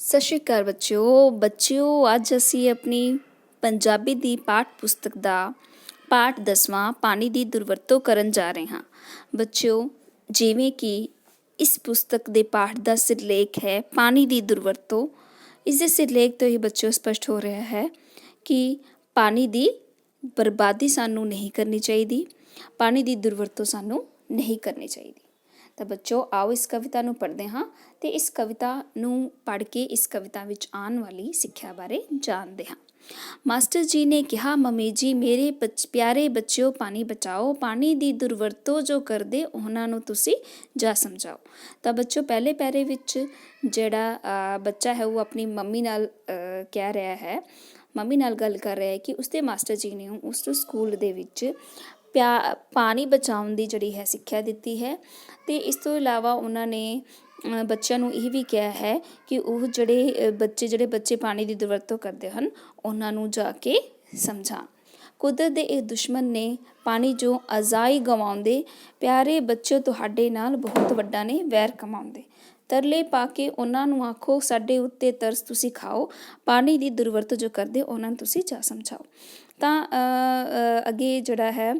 ਸਤਿ ਸ਼੍ਰੀ ਅਕਾਲ ਬੱਚਿਓ। ਬੱਚਿਓ, ਅੱਜ ਅਸੀਂ ਆਪਣੀ ਪੰਜਾਬੀ ਦੀ ਪਾਠ ਪੁਸਤਕ ਦਾ ਪਾਠ ਦਸਵਾਂ ਪਾਣੀ ਦੀ ਦੁਰਵਰਤੋਂ ਕਰਨ ਜਾ ਰਹੇ ਹਾਂ। ਬੱਚਿਓ, ਜਿਵੇਂ ਕਿ ਇਸ ਪੁਸਤਕ ਦੇ ਪਾਠ ਦਾ ਸਿਰਲੇਖ ਹੈ, ਪਾਣੀ ਦੀ ਦੁਰਵਰਤੋਂ। ਇਸ ਦੇ ਸਿਰਲੇਖ ਤੋਂ ਹੀ ਬੱਚਿਓ ਸਪਸ਼ਟ ਹੋ ਰਿਹਾ ਹੈ ਕਿ ਪਾਣੀ ਦੀ ਬਰਬਾਦੀ ਸਾਨੂੰ ਨਹੀਂ ਕਰਨੀ ਚਾਹੀਦੀ, ਪਾਣੀ ਦੀ ਦੁਰਵਰਤੋਂ ਸਾਨੂੰ ਨਹੀਂ ਕਰਨੀ ਚਾਹੀਦੀ। ਤਾਂ ਬੱਚੋ, ਆਓ ਇਸ ਕਵਿਤਾ ਨੂੰ ਪੜ੍ਹਦੇ ਹਾਂ ਤੇ ਇਸ ਕਵਿਤਾ ਨੂੰ ਪੜ੍ਹ ਕੇ ਇਸ ਕਵਿਤਾ ਵਿੱਚ ਆਉਣ ਵਾਲੀ ਸਿੱਖਿਆ ਬਾਰੇ ਜਾਣਦੇ ਹਾਂ। ਮਾਸਟਰ ਜੀ ਨੇ ਕਿਹਾ, ਮੰਮੀ ਜੀ, ਮੇਰੇ ਬੱਚ- ਪਿਆਰੇ ਬੱਚਿਓ, ਪਾਣੀ ਬਚਾਓ, ਪਾਣੀ ਦੀ ਦੁਰਵਰਤੋਂ ਜੋ ਕਰਦੇ, ਉਹਨਾਂ ਨੂੰ ਤੁਸੀਂ ਜਾ ਸਮਝਾਓ। ਤਾਂ ਬੱਚੋ, ਪਹਿਲੇ ਪੈਰੇ ਵਿੱਚ ਜਿਹੜਾ ਬੱਚਾ ਹੈ, ਉਹ ਆਪਣੀ ਮੰਮੀ ਨਾਲ ਕਹਿ ਰਿਹਾ ਹੈ, ਮੰਮੀ ਨਾਲ ਗੱਲ ਕਰ ਰਿਹਾ ਹੈ ਕਿ ਉਸਦੇ ਮਾਸਟਰ ਜੀ ਨੇ ਉਸ ਨੂੰ ਸਕੂਲ ਦੇ ਵਿੱਚ ਪਿਆ, ਪਾਣੀ ਬਚਾਉਣ ਦੀ ਜਿਹੜੀ ਹੈ ਸਿੱਖਿਆ ਦਿੱਤੀ ਹੈ। ਤੇ ਇਸ ਤੋਂ ਇਲਾਵਾ ਉਹਨਾਂ ਨੇ ਬੱਚਿਆਂ ਨੂੰ ਇਹ ਵੀ ਕਿਹਾ ਹੈ ਕਿ ਉਹ ਜਿਹੜੇ ਬੱਚੇ ਜਿਹੜੇ ਬੱਚੇ ਪਾਣੀ ਦੀ ਦੁਰਵਰਤੋਂ ਕਰਦੇ ਹਨ, ਉਹਨਾਂ ਨੂੰ ਜਾ ਕੇ ਸਮਝਾਉਣ ਕੁਦਰਤ ਦੇ ਇਹ ਦੁਸ਼ਮਣ ਨੇ ਪਾਣੀ ਜੋ ਅਜ਼ਾਈ ਗਵਾਉਂਦੇ, ਪਿਆਰੇ ਬੱਚੇ ਤੁਹਾਡੇ ਨਾਲ ਬਹੁਤ ਵੱਡਾ ਨੇ, ਵੈਰ ਕਮਾਉਂਦੇ। ਤਰਲੇ ਪਾ ਕੇ ਉਹਨਾਂ ਨੂੰ ਆਖੋ, ਸਾਡੇ ਉੱਤੇ ਤਰਸ ਤੁਸੀਂ ਖਾਓ, ਪਾਣੀ ਦੀ ਦੁਰਵਰਤੋਂ ਜੋ ਕਰਦੇ, ਉਹਨਾਂ ਨੂੰ ਤੁਸੀਂ ਜਾ ਸਮਝਾਓ। ਤਾਂ ਅੱਗੇ ਜਿਹੜਾ ਹੈ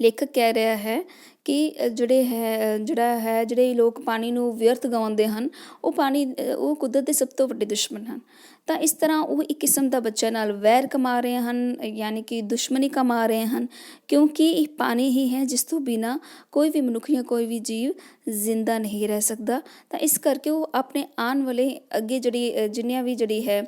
ਲੇਖਕ ਕਹਿ ਰਿਹਾ ਹੈ ਕਿ ਜਿਹੜੇ ਹੈ ਜਿਹੜਾ ਹੈ, ਜਿਹੜੇ ਲੋਕ ਪਾਣੀ ਨੂੰ ਵਿਅਰਥ ਗਵਾਉਂਦੇ ਹਨ, ਉਹ ਪਾਣੀ ਉਹ ਕੁਦਰਤ ਦੇ ਸਭ ਤੋਂ ਵੱਡੇ ਦੁਸ਼ਮਣ ਹਨ। ਤਾਂ ਇਸ ਤਰ੍ਹਾਂ ਉਹ ਇੱਕ ਕਿਸਮ ਦਾ ਬੱਚਾ ਨਾਲ ਵੈਰ ਕਮਾ ਰਹੇ ਹਨ, ਯਾਨੀ ਕਿ ਦੁਸ਼ਮਣੀ ਕਮਾ ਰਹੇ ਹਨ, ਕਿਉਂਕਿ ਇਹ ਪਾਣੀ ਹੀ ਹੈ ਜਿਸ ਤੋਂ ਬਿਨਾ ਕੋਈ ਵੀ ਮਨੁੱਖ ਜਾਂ ਕੋਈ ਵੀ ਜੀਵ ਜ਼ਿੰਦਾ ਨਹੀਂ ਰਹਿ ਸਕਦਾ। ਤਾਂ ਇਸ ਕਰਕੇ ਉਹ ਆਪਣੇ ਆਉਣ ਵਾਲੇ ਅੱਗੇ ਜਿਹੜੀ ਜਿੰਨੀਆਂ ਵੀ ਜਿਹੜੀ ਹੈ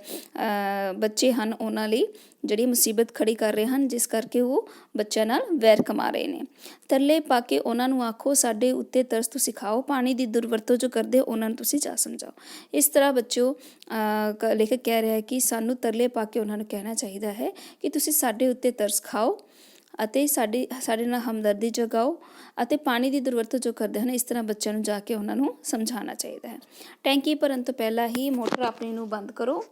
ਬੱਚੇ ਹਨ, ਉਹਨਾਂ ਲਈ ਜਿਹੜੀ ਮੁਸੀਬਤ ਖੜੀ ਕਰ ਰਹੇ ਹਨ, ਜਿਸ ਕਰਕੇ ਉਹ ਬੱਚਿਆਂ ਨਾਲ ਵੈਰ ਕਮਾ ਰਹੇ ਨੇ। ਤਰਲੇ ਪਾ ਕੇ ਉਹਨਾਂ ਨੂੰ ਆਖੋ, ਸਾਡੇ ਉੱਤੇ ਤਰਸ ਤੁਸੀਂ ਖਾਓ ਪਾਣੀ ਦੀ ਦੁਰਵਰਤੋਂ ਜੋ ਕਰਦੇ ਉਹਨਾਂ ਨੂੰ ਤੁਸੀਂ ਜਾ ਸਮਝਾਓ। ਇਸ ਤਰ੍ਹਾਂ ਬੱਚਿਓ ਲੇਖਕ ਕਹਿ ਰਿਹਾ ਹੈ ਕਿ ਸਾਨੂੰ ਤਰਲੇ ਪਾ ਕੇ ਉਹਨਾਂ ਨੂੰ ਕਹਿਣਾ ਚਾਹੀਦਾ ਹੈ ਕਿ ਤੁਸੀਂ ਸਾਡੇ ਉੱਤੇ ਤਰਸ ਖਾਓ ਅਤੇ ਸਾਡੇ ਸਾਡੇ ਨਾਲ ਹਮਦਰਦੀ ਜਗਾਓ ਅਤੇ ਪਾਣੀ ਦੀ ਦੁਰਵਰਤੋਂ ਜੋ ਕਰਦੇ ਹਨ, ਇਸ ਤਰ੍ਹਾਂ ਬੱਚਿਆਂ ਨੂੰ ਜਾ ਕੇ ਉਹਨਾਂ ਨੂੰ ਸਮਝਾਉਣਾ ਚਾਹੀਦਾ ਹੈ। ਟੈਂਕੀ ਭਰਨ ਤੋਂ ਪਹਿਲਾਂ ਹੀ ਮੋਟਰ ਆਪਣੀ ਨੂੰ ਬੰਦ ਕਰੋ।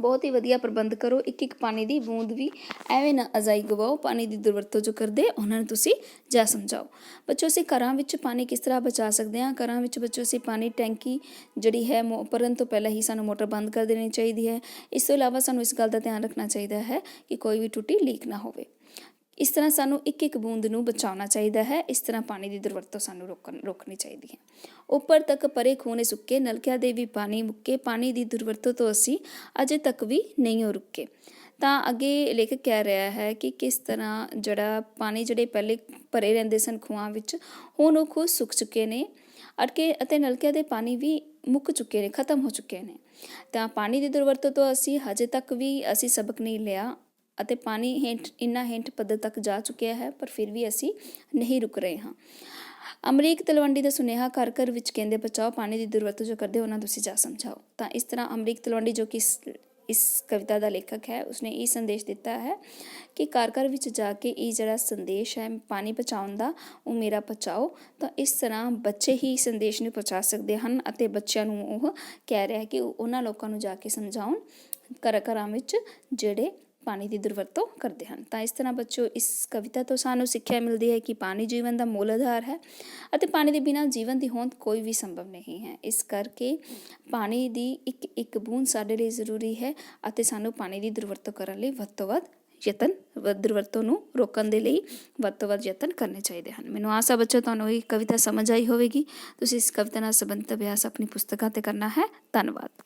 ਬਹੁਤ ਹੀ ਵਧੀਆ ਪ੍ਰਬੰਧ ਕਰੋ। ਇੱਕ ਇੱਕ ਪਾਣੀ ਦੀ ਬੂੰਦ ਵੀ ਐਵੇਂ ਨਾ ਅਜ਼ਾਈ ਗਵਾਓ। ਪਾਣੀ ਦੀ ਦੁਰਵਰਤੋਂ ਜੋ ਕਰਦੇ, ਉਹਨਾਂ ਨੂੰ ਤੁਸੀਂ ਜਾ ਸਮਝਾਓ। ਬੱਚੋ, ਅਸੀਂ ਘਰਾਂ ਵਿੱਚ ਪਾਣੀ ਕਿਸ ਤਰ੍ਹਾਂ ਬਚਾ ਸਕਦੇ ਹਾਂ? ਘਰਾਂ ਵਿੱਚ ਬੱਚੋ, ਅਸੀਂ ਪਾਣੀ ਟੈਂਕੀ ਜਿਹੜੀ ਹੈ, ਮੋ- ਭਰਨ ਤੋਂ ਪਹਿਲਾਂ ਹੀ ਸਾਨੂੰ ਮੋਟਰ ਬੰਦ ਕਰ ਦੇਣੀ ਚਾਹੀਦੀ ਹੈ। ਇਸ ਤੋਂ ਇਲਾਵਾ ਸਾਨੂੰ ਇਸ ਗੱਲ ਦਾ ਧਿਆਨ ਰੱਖਣਾ ਚਾਹੀਦਾ ਹੈ ਕਿ ਕੋਈ ਵੀ ਟੁੱਟੀ ਲੀਕ ਨਾ ਹੋਵੇ। ਇਸ ਤਰ੍ਹਾਂ ਸਾਨੂੰ ਇੱਕ ਇੱਕ ਬੂੰਦ ਨੂੰ ਬਚਾਉਣਾ ਚਾਹੀਦਾ ਹੈ। ਇਸ ਤਰ੍ਹਾਂ ਪਾਣੀ ਦੀ ਦੁਰਵਰਤੋਂ ਸਾਨੂੰ ਰੋਕਣ, ਰੋਕਣੀ ਚਾਹੀਦੀ ਹੈ। ਉੱਪਰ ਤੱਕ ਪਰੇ ਖੂਨੇ ਸੁੱਕੇ, ਨਲਕਿਆਂ ਦੇ ਵੀ ਪਾਣੀ ਮੁੱਕੇ। ਪਾਣੀ ਦੀ ਦੁਰਵਰਤੋਂ ਤੋਂ ਅਸੀਂ ਅਜੇ ਤੱਕ ਵੀ ਨਹੀਂ ਹੋ ਰੁਕੇ। ਤਾਂ ਅੱਗੇ ਲੇਖਕ ਕਹਿ ਰਿਹਾ ਹੈ ਕਿ ਕਿਸ ਤਰ੍ਹਾਂ ਜਿਹੜਾ ਪਾਣੀ ਜਿਹੜੇ ਪਹਿਲੇ ਭਰੇ ਰਹਿੰਦੇ ਸਨ ਖੂਹਾਂ ਵਿੱਚ, ਹੁਣ ਉਹ ਖੂਹ ਸੁੱਕ ਚੁੱਕੇ ਨੇ ਅਟਕੇ ਅਤੇ ਨਲਕਿਆਂ ਦੇ ਪਾਣੀ ਵੀ ਮੁੱਕ ਚੁੱਕੇ ਨੇ, ਖਤਮ ਹੋ ਚੁੱਕੇ ਨੇ। ਤਾਂ ਪਾਣੀ ਦੀ ਦੁਰਵਰਤੋਂ ਤੋਂ ਅਸੀਂ ਹਜੇ ਤੱਕ ਵੀ ਅਸੀਂ ਸਬਕ ਨਹੀਂ ਲਿਆ। ਅਤੇ ਪਾਣੀ ਹੇਠ, ਇੰਨਾ ਹੇਠ ਪੱਧਰ ਤੱਕ ਜਾ ਚੁੱਕਿਆ ਹੈ, ਪਰ ਫਿਰ ਵੀ ਅਸੀਂ ਨਹੀਂ ਰੁਕ ਰਹੇ ਹਾਂ। ਅਮਰੀਕ ਤਲਵੰਡੀ ਦਾ ਸੁਨੇਹਾ ਘਰ ਘਰ ਵਿੱਚ ਕਹਿੰਦੇ, ਬਚਾਓ, ਪਾਣੀ ਦੀ ਦੁਰਵਰਤੋਂ ਜੋ ਕਰਦੇ ਉਹਨਾਂ ਨੂੰ ਤੁਸੀਂ ਜਾ ਸਮਝਾਓ। ਤਾਂ ਇਸ ਤਰ੍ਹਾਂ ਅਮਰੀਕ ਤਲਵੰਡੀ, ਜੋ ਕਿ ਇਸ ਇਸ ਕਵਿਤਾ ਦਾ ਲੇਖਕ ਹੈ, ਉਸਨੇ ਇਹ ਸੰਦੇਸ਼ ਦਿੱਤਾ ਹੈ ਕਿ ਘਰ ਘਰ ਵਿੱਚ ਜਾ ਕੇ ਇਹ ਜਿਹੜਾ ਸੰਦੇਸ਼ ਹੈ, ਪਾਣੀ ਬਚਾਉਣ ਦਾ, ਉਹ ਮੇਰਾ ਪਹੁੰਚਾਓ ਤਾਂ ਇਸ ਤਰ੍ਹਾਂ ਬੱਚੇ ਹੀ ਸੰਦੇਸ਼ ਨੂੰ ਪਹੁੰਚਾ ਸਕਦੇ ਹਨ ਅਤੇ ਬੱਚਿਆਂ ਨੂੰ ਉਹ ਕਹਿ ਰਿਹਾ ਹੈ ਕਿ ਉਹਨਾਂ ਲੋਕਾਂ ਨੂੰ ਜਾ ਕੇ ਸਮਝਾਉਣ ਘਰ ਘਰਾਂ ਵਿੱਚ ਜਿਹੜੇ ਪਾਣੀ ਦੀ ਦੁਰਵਰਤੋਂ ਕਰਦੇ ਹਨ। ਤਾਂ ਇਸ ਤਰ੍ਹਾਂ ਬੱਚੋ, ਇਸ ਕਵਿਤਾ ਤੋਂ ਸਾਨੂੰ ਸਿੱਖਿਆ ਮਿਲਦੀ ਹੈ ਕਿ ਪਾਣੀ ਜੀਵਨ ਦਾ ਮੂਲ ਆਧਾਰ ਹੈ ਅਤੇ ਪਾਣੀ ਦੇ ਬਿਨਾਂ ਜੀਵਨ ਦੀ ਹੋਂਦ ਕੋਈ ਵੀ ਸੰਭਵ ਨਹੀਂ ਹੈ। ਇਸ ਕਰਕੇ ਪਾਣੀ ਦੀ ਇੱਕ ਇੱਕ ਬੂੰਦ ਸਾਡੇ ਲਈ ਜ਼ਰੂਰੀ ਹੈ ਅਤੇ ਸਾਨੂੰ ਪਾਣੀ ਦੀ ਦੁਰਵਰਤੋਂ ਕਰਨ ਲਈ ਵੱਧ ਤੋਂ ਵੱਧ ਯਤਨ ਵ- ਦੁਰਵਰਤੋਂ ਨੂੰ ਰੋਕਣ ਦੇ ਲਈ ਵੱਧ ਤੋਂ ਵੱਧ ਯਤਨ ਕਰਨੇ ਚਾਹੀਦੇ ਹਨ। ਮੈਨੂੰ ਆਸ ਹੈ ਬੱਚੋ, ਤੁਹਾਨੂੰ ਇਹ ਕਵਿਤਾ ਸਮਝ ਆਈ ਹੋਵੇਗੀ। ਤੁਸੀਂ ਇਸ ਕਵਿਤਾ ਨਾਲ ਸੰਬੰਧਿਤ ਅਭਿਆਸ ਆਪਣੀ ਪੁਸਤਕਾਂ ਤੇ ਕਰਨਾ ਹੈ। ਧੰਨਵਾਦ।